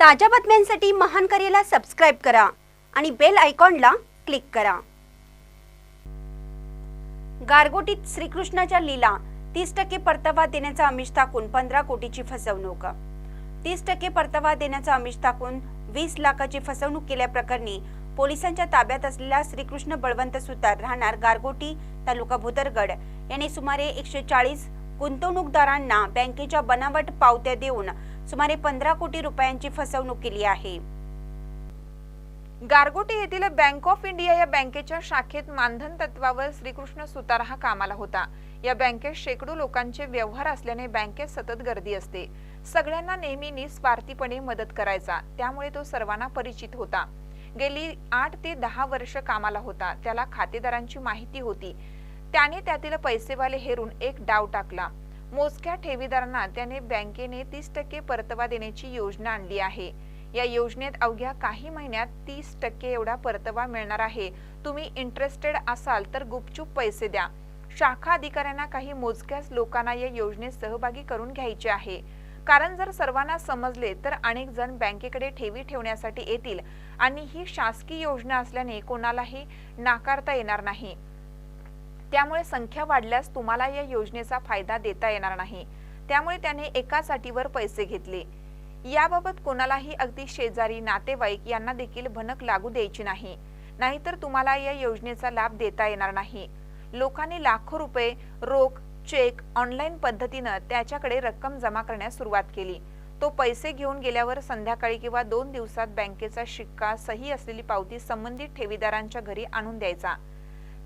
ताज्या बातम्यांसाठी महान करेला सबस्क्राईब करा आणि बेल आयकॉनला क्लिक करा. गारगोटीत श्रीकृष्णाच्या लीला तीस टक्के परतावा देण्याचा आमिष टाकून पंधरा कोटीची फसवणूक. तीस टक्के परतावा देण्याचा आमिष टाकून वीस लाखाची फसवणूक केल्याप्रकरणी पोलिसांच्या ताब्यात असलेला श्रीकृष्ण बळवंत सुतार राहणार गारगोटी तालुका भुदरगड यांनी सुमारे एकशे चाळीस गुंतवणूकदारांना बँकेच्या बनावट पावत्या देऊन सुमारे पंधरा कोटी रुपयांची फसवणूक केली आहे. गारगोटी येथील बँक ऑफ इंडिया या बँकेच्या शाखेत मानधन तत्वावर श्रीकृष्ण सुतार हा कामाला होता. या बँकेत शेकडो लोकांचे व्यवहार असल्याने बँकेत सतत गर्दी असते. सगळ्यांना नेहमी निस्वार्थीपणे मदत करायचा त्यामुळे तो सर्वांना परिचित होता. गेली आठ ते दहा वर्ष कामाला होता. त्याला खातेदारांची माहिती होती. त्याने त्यातील पैसेवाले हेरून एक डाव टाकला. मोजक्या ठेवीदारांना त्याने बँकेने तीस टक्के परतवा देण्याची योजना आणली आहे. या योजनेत अवघ्या काही महिन्यात तीस टक्के एवढा परतवा मिळणार आहे. तुम्ही इंटरेस्टेड असाल तर गुपचूप पैसे द्या. शाखा अधिकाऱ्यांना काही मोजक्याच लोकांना या योजनेत सहभागी करून घ्यायचे आहे. कारण जर सर्वांना समजले तर अनेक जण बँकेकडे ठेवी ठेवण्यासाठी येतील आणि ही शासकीय योजना असल्याने कोणालाही नाकारता येणार नाही. त्यामुळे संख्या वाढल्यास तुम्हाला या योजनेचा फायदा देता येणार नाही. त्यामुळे त्याने एकाच अटीवर पैसे घेतले. याबाबत कोणालाही अगदी शेजारी नातेवाईक यांना देखील भनक लागू द्यायची नाही. नाहीतर तुम्हाला या योजनेचा लाभ देता येणार नाही. लोकांनी लाखो रुपये रोख चेक ऑनलाईन पद्धतीनं त्याच्याकडे रक्कम जमा करण्यास सुरुवात केली. तो पैसे घेऊन गेल्यावर संध्याकाळी किंवा दोन दिवसात बँकेचा शिक्का सही असलेली पावती संबंधित ठेवीदारांच्या घरी आणून द्यायचा.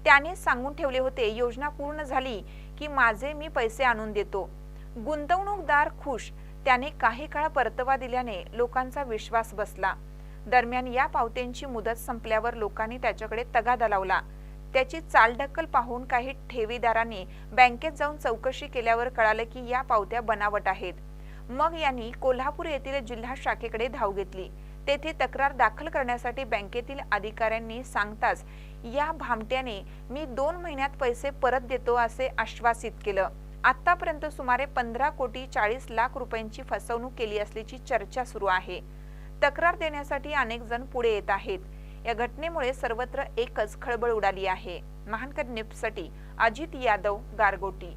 त्याने सांगून ठेवले होते योजना पूर्ण झाली की माझे मी पैसे आणून देतो. गुंतवणूकदार खुश त्याने काही काळ परतवा दिल्याने लोकांचा विश्वास बसला. दरम्यान या पावत्यांची मुदत संपल्यावर लोकांनी त्याच्याकडे तगादा लावला. त्याची चालढकल पाहून काही ठेवीदारांनी बँकेत जाऊन चौकशी केल्यावर कळालं की या पावत्या बनावट आहेत. मग यांनी कोल्हापूर येथील जिल्हा शाखेकडे धाव घेतली. तेथे तक्रार दाखल करण्यासाठी बँकेतील अधिकाऱ्यांनी सांगताच या भामट्याने मी दोन महिन्यात पैसे परत देतो असे आश्वासित केलं. आतापर्यंत सुमारे पंधरा कोटी चाळीस लाख रुपयांची फसवणूक केली असल्याची चर्चा सुरू आहे. तक्रार देण्यासाठी अनेक जण पुढे येत आहेत. या घटनेमुळे सर्वत्र एकच खळबळ उडाली आहे. महानकर निप्ससाठी अजित यादव गारगोटी.